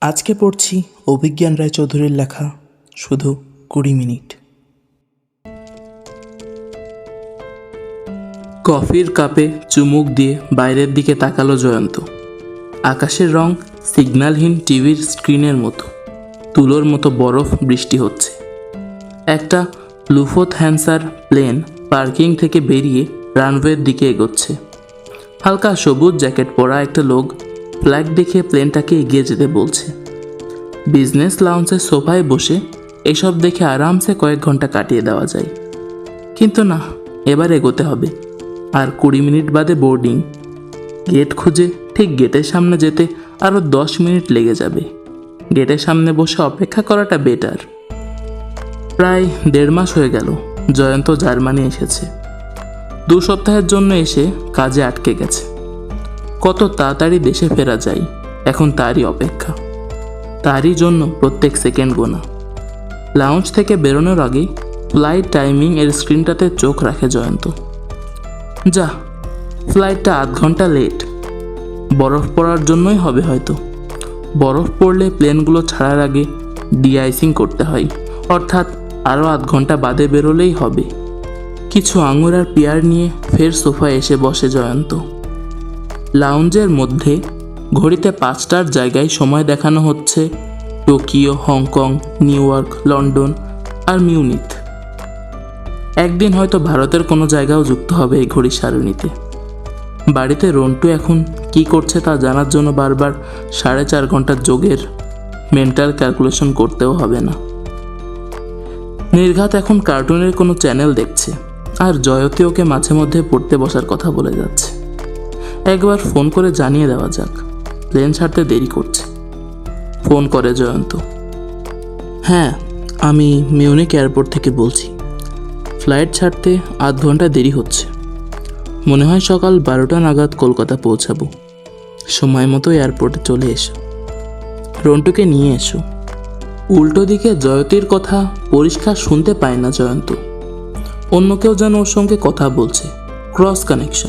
আজকে পড়ছি অভিজ্ঞান রায়চৌধুরীর লেখা শুধু কুড়ি মিনিট। কফির কাপে চুমুক দিয়ে বাইরের দিকে তাকালো জয়ন্ত। আকাশের রং সিগন্যালহীন টিভির স্ক্রিনের মতো। তুলোর মতো বরফ বৃষ্টি হচ্ছে। একটা লুফোথ হ্যান্সার প্লেন পার্কিং থেকে বেরিয়ে রানওয়ের দিকে এগোচ্ছে। হালকা সবুজ জ্যাকেট পরা একটা লোক ফ্ল্যাগ দেখে প্লেনটাকে এগিয়ে যেতে বলছে। বিজনেস লাউন্সের সোফায় বসে এসব দেখে আরামসে কয়েক ঘণ্টা কাটিয়ে দেওয়া যায়। কিন্তু না, এবার এগোতে হবে। আর কুড়ি মিনিট বাদে বোর্ডিং। গেট খুঁজে ঠিক গেটের সামনে যেতে আরও দশ মিনিট লেগে যাবে। গেটের সামনে বসে অপেক্ষা করাটা বেটার। প্রায় দেড় মাস হয়ে গেল, জয়ন্ত জার্মানি এসেছে। দু সপ্তাহের জন্য এসে কাজে আটকে গেছে। কত তাড়াতাড়ি দেশে ফেরা যায়, এখন তারই অপেক্ষা। তারই জন্য প্রত্যেক সেকেন্ড গোনা। লাউঞ্জ থেকে বেরোনোর আগে ফ্লাইট টাইমিং এর স্ক্রিনটাতে চোখ রাখে জয়ন্ত। যা, ফ্লাইটটা আধ ঘণ্টা লেট। বরফ পড়ার জন্যই হবে হয়তো। বরফ পড়লে প্লেনগুলো ছাড়ার আগে ডিআইসিং করতে হয়, অর্থাৎ আরও আধ ঘণ্টা বাদে বেরোলেই হবে। কিছু আঙুর আর পেয়ার নিয়ে ফের সোফায় এসে বসে জয়ন্ত। লাউঞ্জের মধ্যে ঘড়িতে পাঁচটার জায়গায় সময় দেখানো হচ্ছে। Tokyo, Hong Kong, New York, London আর মিউনিথ একদিন হয়তো ভারতের কোনো জায়গাও যুক্ত হবে এই ঘড়ির সারণীতে। বাড়িতে রন্টু এখন কি করছে তা জানার জন্য বারবার সাড়ে চার ঘণ্টার যোগের মেন্টাল ক্যালকুলেশন করতেও হবে না। নির্ঘাত এখন কার্টুনের কোনো চ্যানেল দেখছে। আর জয়তী ওকে মাঝে মধ্যে পড়তে বসার কথা বলে যাচ্ছে। একবার ফোন করে জানিয়ে দেওয়া যাক। প্লেন ছাড়তে দেরি করছে। ফোন করে জয়ন্ত। হ্যাঁ আমি মিউনিক এয়ারপোর্ট থেকে বলছি। ফ্লাইট ছাড়তে আধ ঘণ্টা দেরি হচ্ছে। মনে হয় সকাল বারোটা নাগাদ কলকাতা পৌঁছাবো। সময় মতো এয়ারপোর্টে চলে এসো। রন্টুকে নিয়ে এসো। উল্টো দিকে জয়তীর কথা পরিষ্কার শুনতে পায় না জয়ন্ত। অন্য কেউ যেন ওর সঙ্গে কথা বলছে। Cross connection.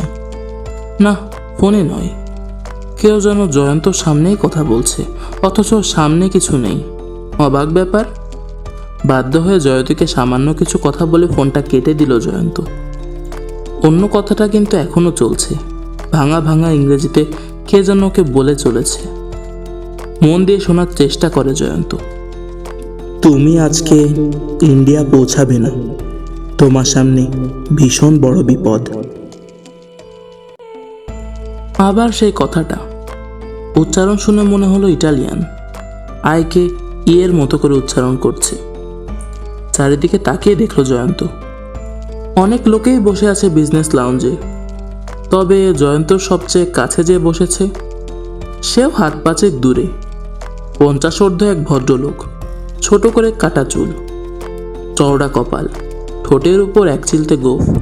না ফোনে নয়। কেউ যেন জয়ন্তর সামনেই কথা বলছে, অথচ সামনে কিছু নেই। অবাক ব্যাপার? বাধ্য হয়ে জয়তীকে সামান্য কিছু কথা বলে ফোনটা কেটে দিল জয়ন্ত। অন্য কথাটা কিন্তু এখনও চলছে। ভাঙা ভাঙা ইংরেজিতে কে যেন ওকে বলে চলেছে। মন দিয়ে শোনার চেষ্টা করে জয়ন্ত। তুমি আজকে ইন্ডিয়া পৌঁছাবে না। তোমার সামনে ভীষণ বড় বিপদ। আবার সেই কথাটা। উচ্চারণ শুনে মনে হলো ইটালিয়ান। আয়কে ইয়ের মতো করে উচ্চারণ করছে। চারিদিকে তাকিয়ে দেখল জয়ন্ত। অনেক লোকেই বসে আছে বিজনেস লাউঞ্জে। তবে জয়ন্তর সবচেয়ে কাছে যে বসেছে, সেও হাত পাঁচেক দূরে। পঞ্চাশোর্ধ এক ভদ্রলোক, ছোট করে কাটা চুল, চওড়া কপাল, ঠোঁটের উপর এক চিলতে গোফ,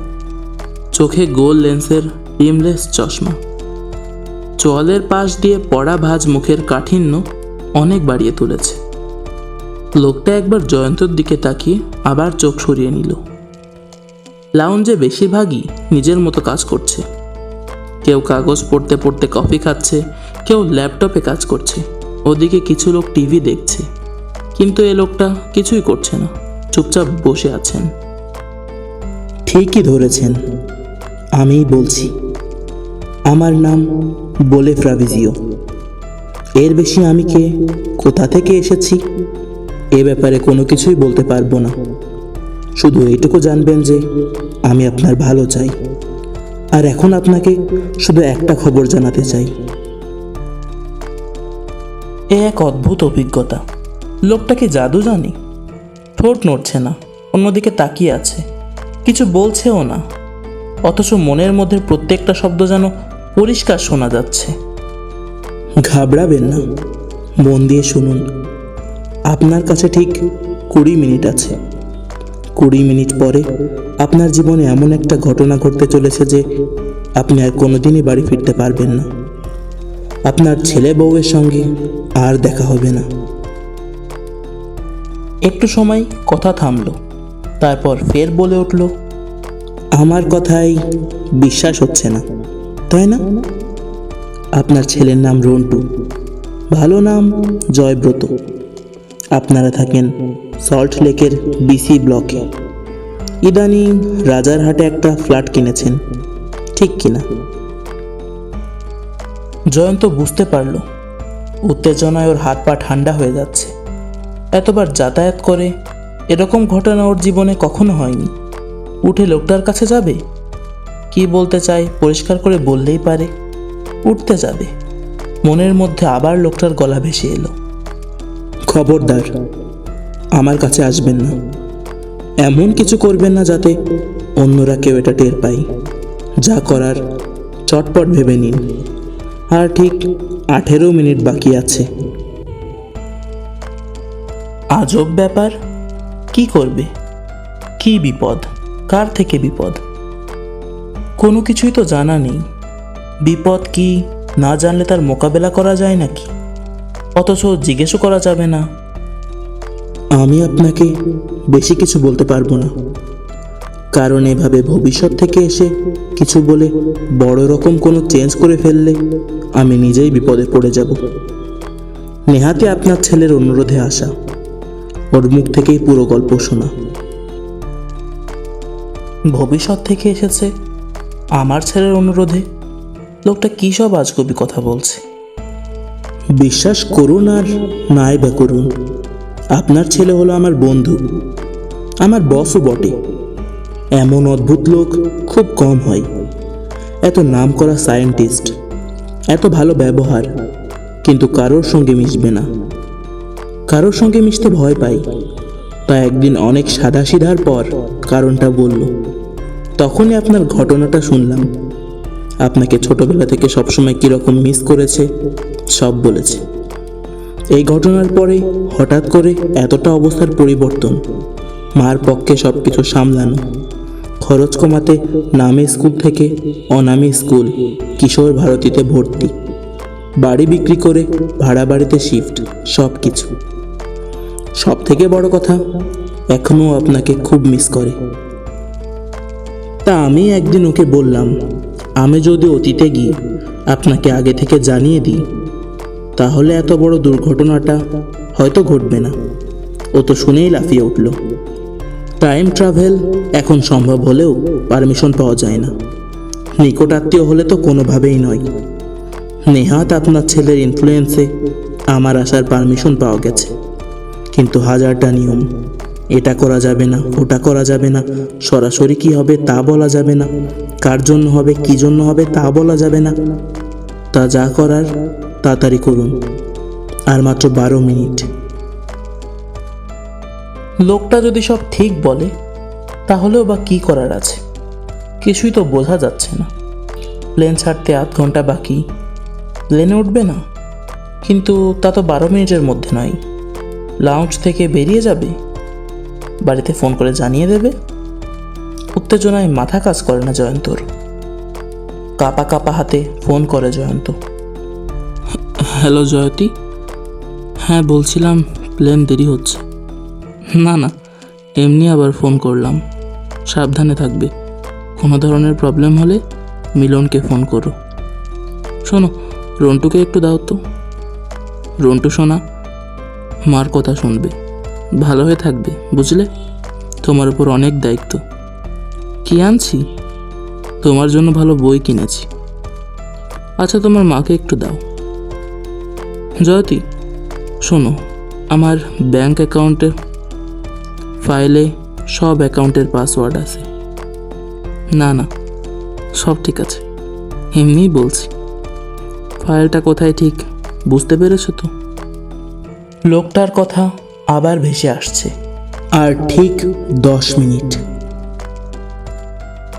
চোখে গোল লেন্সের রিমলেস চশমা। চোয়ালের পাশ দিয়ে পড়া ভাজ মুখের কাঠিন্য অনেক বাড়িয়ে তুলেছে। লোকটা একবার জয়ন্তর দিকে তাকিয়ে আবার চোখ সরিয়ে নিল। লাউঞ্জে বেশিরভাগই নিজের মতো কাজ করছে। কেউ কাগজ পড়তে পড়তে কফি খাচ্ছে, কেউ ল্যাপটপে কাজ করছে। ওদিকে কিছু লোক টিভি দেখছে। কিন্তু এ লোকটা কিছুই করছে না, চুপচাপ বসে আছেন। ঠিকই ধরেছেন, আমিই বলছি। আমার নাম বলে ফ্রাভিজিও। এর বেশি আমি কে? কোথা থেকে এসেছি? এ ব্যাপারে কোনো কিছুই বলতে পারব না। শুধু এইটুকু জানবেন যে আমি আপনার ভালো চাই। আর এখন আপনাকে শুধু একটা খবর জানাতে চাই। এ এক অদ্ভুত অভিজ্ঞতা। লোকটা কি জাদু জানি। ঠোঁট নড়ছে না, অন্যদিকে তাকিয়ে আছে। কিছু বলছেও না। অথচ মনের মধ্যে প্রত্যেকটা শব্দ যেন পরিষ্কার শোনা যাচ্ছে। ঘাবড়াবেন না। মন দিয়ে শুনুন। আপনার কাছে ঠিক কুড়ি মিনিট আছে। কুড়ি মিনিট পরে আপনার জীবনে এমন একটা ঘটনা ঘটতে চলেছে যে আপনি আর কোনোদিনই বাড়ি ফিরতে পারবেন না। আপনার ছেলে বউয়ের সঙ্গে আর দেখা হবে না। একটু সময় কথা থামলো, তারপর ফের বলে উঠল, আমার কথাই বিশ্বাস হচ্ছে না। তাই না? আপনার ছেলের নাম রন্টু। ভালো নাম জয়ব্রত। আপনারা থাকেন সল্ট লেকের বিসি ব্লকে। ইদানিং রাজারহাটে একটা ফ্ল্যাট কিনেছেন। ঠিক কিনা? জয়ন্ত বুঝতে পারল। উত্তেজনায় ওর হাত পা ঠান্ডা হয়ে যাচ্ছে। এতবার যাতায়াত করে এরকম ঘটনা ওর জীবনে কখনো হয়নি। উঠে লোকটার কাছে যাবে? কি বলতে চায় পরিষ্কার করে বললেই পারে। উঠতে যাবে। মনের মধ্যে আবার লোকটার গলা ভেসে এলো। খবরদার, আমার কাছে আসবেন না। এমন কিছু করবেন না যাতে অন্যরা কেউ এটা টের পায়। যা করার চটপট ভেবে নিন। আর ঠিক আঠেরো মিনিট বাকি আছে। আজব ব্যাপার। কি করবে? কি বিপদ? কার থেকে বিপদ? কোনো কিছুই তো জানা নেই। বিপদ কি না জানলে তার মোকাবেলা করা যায় নাকি? অথচ জিজ্ঞেসও করা যাবে না। আমি আপনাকে বেশি কিছু বলতে পারব না। কারণ এভাবে ভবিষ্যৎ থেকে এসে কিছু বলে বড় রকম কোনো চেঞ্জ করে ফেললে আমি নিজেই বিপদে পড়ে যাব। নেহাতে আপনার ছেলের অনুরোধে আসা। ওর মুখ থেকেই পুরো গল্প শোনা। ভবিষ্যৎ থেকে এসেছে আমার ছেলের অনুরোধে? লোকটা কী সব আজগবি কথা বলছে? বিশ্বাস করুন আর নাই বা করুন। আপনার ছেলে হলো আমার বন্ধু। আমার বসও বটে। এমন অদ্ভুত লোক খুব কম হয়। এত নাম করা সায়েন্টিস্ট এত ভালো ব্যবহার, কিন্তু কারোর সঙ্গে মিশবে না। কারোর সঙ্গে মিশতে ভয় পাই। তা একদিন অনেক সাদাসিধার পর কারণটা বলল। তখনই আপনার ঘটনাটা শুনলাম। আপনাকে ছোটবেলা থেকে সবসময় কীরকম মিস করেছে, সব বলেছে। এই ঘটনার পরে হঠাৎ করে এতটা অবস্থার পরিবর্তন, মার পক্ষে সব কিছু সামলানো, খরচ কমাতে নামে স্কুল থেকে অনামী স্কুল, কিশোর ভারতীতে ভর্তি, বাড়ি বিক্রি করে ভাড়া বাড়িতে শিফট সব কিছু সব থেকে বড় কথা এখনও আপনাকে খুব মিস করে। তা আমি একদিন ওকে বললাম, আমি যদি অতীতে গিয়ে আপনাকে আগে থেকে জানিয়ে দিই, তাহলে এত বড় দুর্ঘটনাটা হয়তো ঘটবে না। ও তো শুনেই লাফিয়ে উঠল। টাইম ট্রাভেল এখন সম্ভব হলেও পারমিশন পাওয়া যায় না। নিকট আত্মীয় হলে তো কোনোভাবেই নয়। নেহাত আপনার ছেলের ইনফ্লুয়েন্সে আমার আসার পারমিশন পাওয়া গেছে। কিন্তু হাজারটা নিয়ম এটা করা যাবে না, ওটা করা যাবে না। সরাসরি কি হবে তা বলা যাবে না। কার জন্য হবে, কি জন্য হবে তা বলা যাবে না। তা যা করার, তাড়াতাড়ি করুন। আর মাত্র বারো মিনিট। লোকটা যদি সব ঠিক বলে, তাহলেও বা কি করার আছে? কিছুই তো বোঝা যাচ্ছে না। প্লেন ছাড়তে আধ ঘণ্টা বাকি। প্লেনে উঠবে না? কিন্তু তা তো বারো মিনিটের মধ্যে নয়। লাউঞ্জ থেকে বেরিয়ে যাবে? বাড়িতে ফোন করে জানিয়ে দেবে। উত্তেজনায় মাথা কাজ করে না জয়ন্তর। কাপা কাপা হাতে ফোন করে জয়ন্ত। হ্যালো জয়তী? হ্যাঁ বলছিলাম প্লেন দেরি হচ্ছে। না না, এমনি আবার ফোন করলাম। সাবধানে থাকবে। কোনো ধরনের প্রবলেম হলে মিলনকে ফোন করো। শোনো, রন্টুকে একটু দাও তো। রন্টু, শোনা, মার কথা শুনবে। ভালো হয়ে থাকবে, বুঝলে? তোমার উপর অনেক দায়িত্ব। কি আনছি? তোমার জন্য ভালো বই কিনেছি। আচ্ছা তোমার মাকে একটু দাও। জয়তী, শোনো, আমার ব্যাংক অ্যাকাউন্টে ফাইলে সব অ্যাকাউন্টের পাসওয়ার্ড আছে। না না, সব ঠিক আছে। এমনিই বলছি। ফাইলটা কোথায় ঠিক, বুঝতে পেরেছ তো? লোকটার কথা আবার ভেসে আসছে। আর ঠিক দশ মিনিট।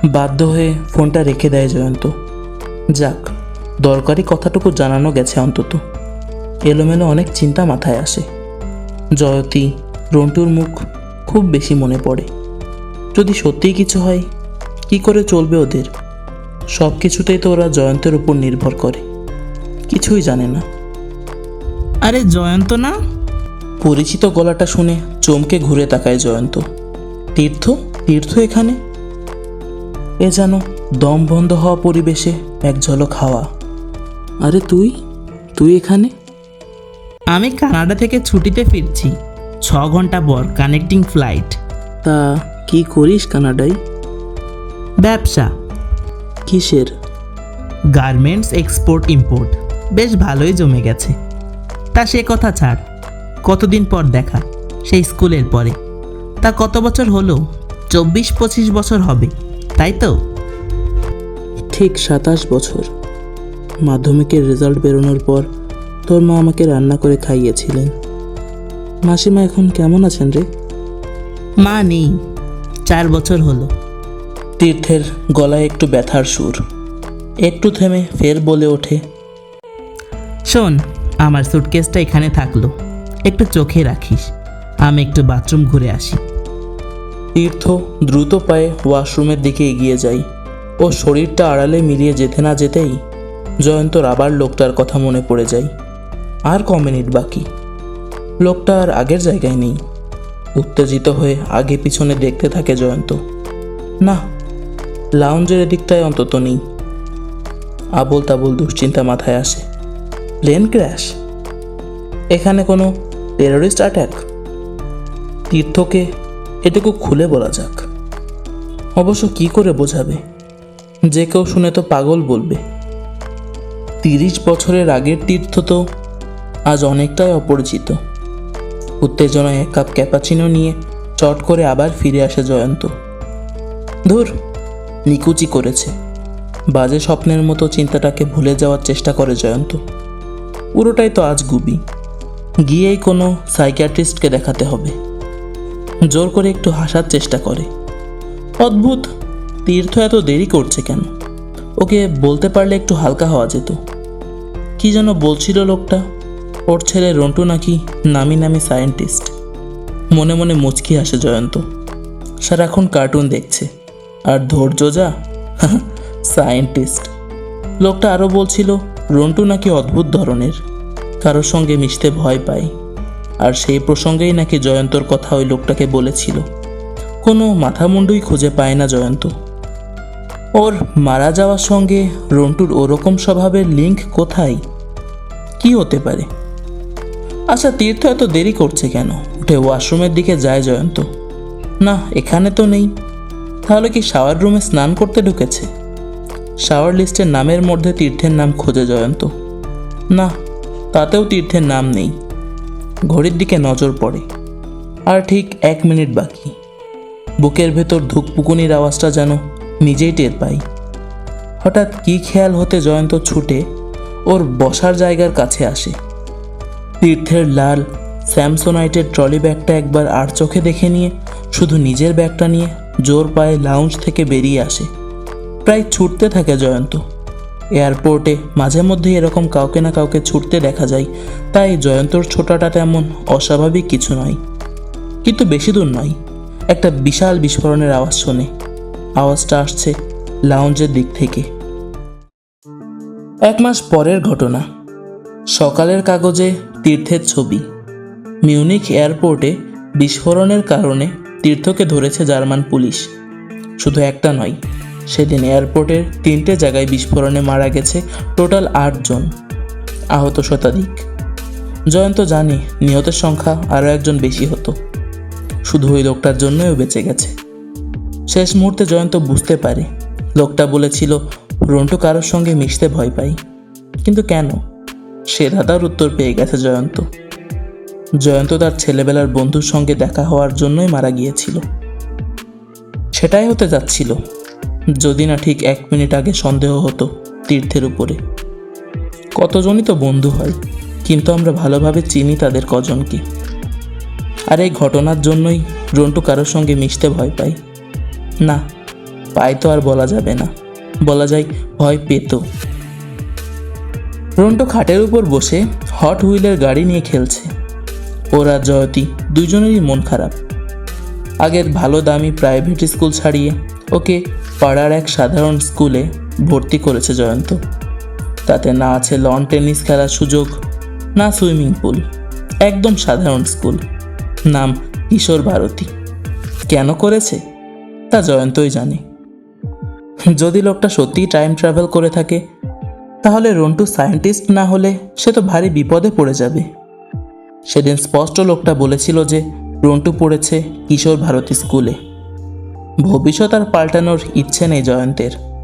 বাধ্য হয়ে ফোনটা রেখে দেয় জয়ন্ত। যাক, দরকারি কথাটুকু জানানো গেছে অন্তত। এলোমেলো অনেক চিন্তা মাথায় আসে। জয়তী, রন্টুর মুখ খুব বেশি মনে পড়ে। যদি সত্যিই কিছু হয়, কি করে চলবে ওদের? সব কিছুতেই তো ওরা জয়ন্তের উপর নির্ভর করে। কিছুই জানে না। আরে জয়ন্ত না? পরিচিত গলাটা শুনে চমকে ঘুরে তাকায় জয়ন্ত। তীর্থ? তীর্থ এখানে? এ যেন দম বন্ধ হওয়া পরিবেশে এক ঝলক হাওয়া। আরে তুই? তুই এখানে? আমি কানাডা থেকে ছুটিতে ফিরছি। ছ ঘণ্টা পর কানেক্টিং ফ্লাইট। তা কি করিস কানাডায়? ব্যবসা। কিসের? Garments export import. বেশ ভালোই জমে গেছে। তা সে কথা ছাড়। কতদিন পর দেখা? সেই স্কুলের পরে। তা কত বছর হলো? চব্বিশ পঁচিশ বছর হবে তাই তো? ঠিক সাতাশ বছর। মাধ্যমিকের রেজাল্ট বেরোনোর পর তোর মা আমাকে রান্না করে খাইয়েছিলেন। মাসিমা এখন কেমন আছেন রে? মা নেই চার বছর হলো। তীর্থের গলায় একটু ব্যথার সুর একটু থেমে ফের বলে ওঠে। শোন আমার সুটকেসটা এখানে থাকল। একটু চোখে রাখিস। আমি একটু বাথরুম ঘুরে আসি। তীর্থ দ্রুত পায়ে ওয়াশরুমের দিকে এগিয়ে যাই। ও শরীরটা আড়ালে মিলিয়ে যেতে না যেতেই জয়ন্তর আবার লোকটার কথা মনে পড়ে যায়। আর ক মিনিট বাকি? লোকটা আর আগের জায়গায় নেই। উত্তেজিত হয়ে আগে পিছনে দেখতে থাকে জয়ন্ত। না, লাউঞ্জের এদিকটায় অন্তত নেই। আবল তাবল দুশ্চিন্তা মাথায় আসে। Plane crash? এখানে কোনো টেররিস্ট অ্যাট্যাক তীর্থকে এটুকু খুলে বলা যাক। অবশ্য কি করে বোঝাবে? যে কেউ শুনে তো পাগল বলবে। তিরিশ বছরের আগের তীর্থ তো আজ অনেকটাই অপরিচিত। উত্তেজনায় এক কাপ ক্যাপাচিনো নিয়ে চট করে আবার ফিরে আসে জয়ন্ত। ধুর, নিকুচি করেছে। বাজে স্বপ্নের মতো চিন্তাটাকে ভুলে যাওয়ার চেষ্টা করে জয়ন্ত। পুরোটাই তো আজ গুবি। গিয়েই কোনো সাইকিয়াট্রিস্টকে দেখাতে হবে। জোর করে একটু হাসার চেষ্টা করে। অদ্ভুত, তীর্থ এত দেরি করছে কেন? ওকে বলতে পারলে একটু হালকা হওয়া যেত। কি যেন বলছিল লোকটা? ওর ছেলে রন্টু নাকি নামি নামি সায়েন্টিস্ট। মনে মনে মুচকি আসে জয়ন্ত। সারাক্ষণ কার্টুন দেখছে। আর ধৈর্য যা? সায়েন্টিস্ট। লোকটা আরও বলছিল, রন্টু নাকি অদ্ভুত ধরনের। কারোর সঙ্গে মিশতে ভয় পায়। আর সেই প্রসঙ্গেই নাকি জয়ন্তর কথা ওই লোকটাকে বলেছিল। কোনো মাথামুন্ডুই খুঁজে পায় না জয়ন্ত। ওর মারা যাওয়ার সঙ্গে রন্টুর ওরকম স্বভাবের লিঙ্ক কোথায়? কি হতে পারে? আচ্ছা তীর্থ এত দেরি করছে কেন? উঠে ওয়াশরুমের দিকে যায় জয়ন্ত। না, এখানে তো নেই। তাহলে কি শাওয়ার রুমে স্নান করতে ঢুকেছে? শাওয়ার লিস্টের নামের মধ্যে তীর্থের নাম খোঁজে জয়ন্ত। না তাতেও তীর্থের নাম নেই। ঘড়ির দিকে নজর পড়ে। আর ঠিক এক মিনিট বাকি। বুকের ভেতর ধুকপুকুনির আওয়াজটা যেন নিজেই টের পাই। হঠাৎ কি খেয়াল হতে জয়ন্ত ছুটে ওর বসার জায়গার কাছে আসে। তীর্থের লাল স্যামসোনাইটের ট্রলি ব্যাগটা একবার আর চোখে দেখে নিয়ে, শুধু নিজের ব্যাগটা নিয়ে জোর পায়ে লাউঞ্জ থেকে বেরিয়ে আসে। প্রায় ছুটতে থাকে জয়ন্ত। এয়ারপোর্টে মাঝে মধ্যে এরকম কাউকে না কাউকে ছুটতে দেখা যায়। তাই জয়ন্তর ছোটাটা তেমন অস্বাভাবিক কিছু নয়, কিন্তু বেশি দূর নয়। একটা বিশাল বিস্ফোরণের আওয়াজ শোনে। আওয়াজটা আসছে লাউঞ্জের দিক থেকে। এক মাস পরের ঘটনা। সকালের কাগজে তীর্থের ছবি। মিউনিক এয়ারপোর্টে বিস্ফোরণের কারণে তীর্থকে ধরেছে জার্মান পুলিশ। শুধু একটা নয় সেদিন এয়ারপোর্টের তিনটে জায়গায় বিস্ফোরণে মারা গেছে টোটাল আটজন আহত শতাধিক। জয়ন্ত জানি নিহতের সংখ্যা আরও একজন বেশি হতো। শুধু ওই লোকটার জন্যই বেঁচে গেছে। শেষ মুহূর্তে জয়ন্ত বুঝতে পারে। লোকটা বলেছিল, রন্টু কারোর সঙ্গে মিশতে ভয় পাই। কিন্তু কেন? সে দাদার উত্তর পেয়ে গেছে জয়ন্ত। জয়ন্ত তার ছেলেবেলার বন্ধুর সঙ্গে দেখা হওয়ার জন্যই মারা গিয়েছিল। সেটাই হতে যাচ্ছিল। যদি না ঠিক এক মিনিট আগে সন্দেহ হতো তীর্থের উপরে। কতজনই তো বন্ধু হয়, কিন্তু আমরা ভালোভাবে চিনি তাদের কজনকে। আর এই ঘটনার জন্যই রন্টু কারোর সঙ্গে মিশতে ভয় পায়। না, পায় তো আর বলা যাবে না। বলা যায় ভয় পেত। রন্টু খাটের উপর বসে হট হুইলের গাড়ি নিয়ে খেলছে। ওরা জয়তী দুজনেরই মন খারাপ। আগের ভালো দামি প্রাইভেট স্কুল ছাড়িয়ে ওকে পাড়ার এক সাধারণ স্কুলে ভর্তি করেছে জয়ন্ত। তাতে না আছে লন টেনিস খেলার সুযোগ, না সুইমিং পুল একদম সাধারণ স্কুল, নাম কিশোর ভারতী। কেন করেছে? তা জয়ন্তই জানে। যদি লোকটা সত্যিই টাইম ট্রাভেল করে থাকে, তাহলে রন্টু সায়েন্টিস্ট না হলে সে তো ভারী বিপদে পড়ে যাবে। সেদিন স্পষ্ট লোকটা বলেছিল যে রন্টু পড়েছে কিশোর ভারতী স্কুলে। ভবিষ্যৎ আর পাল্টানোর ইচ্ছে নেই জয়ন্তের।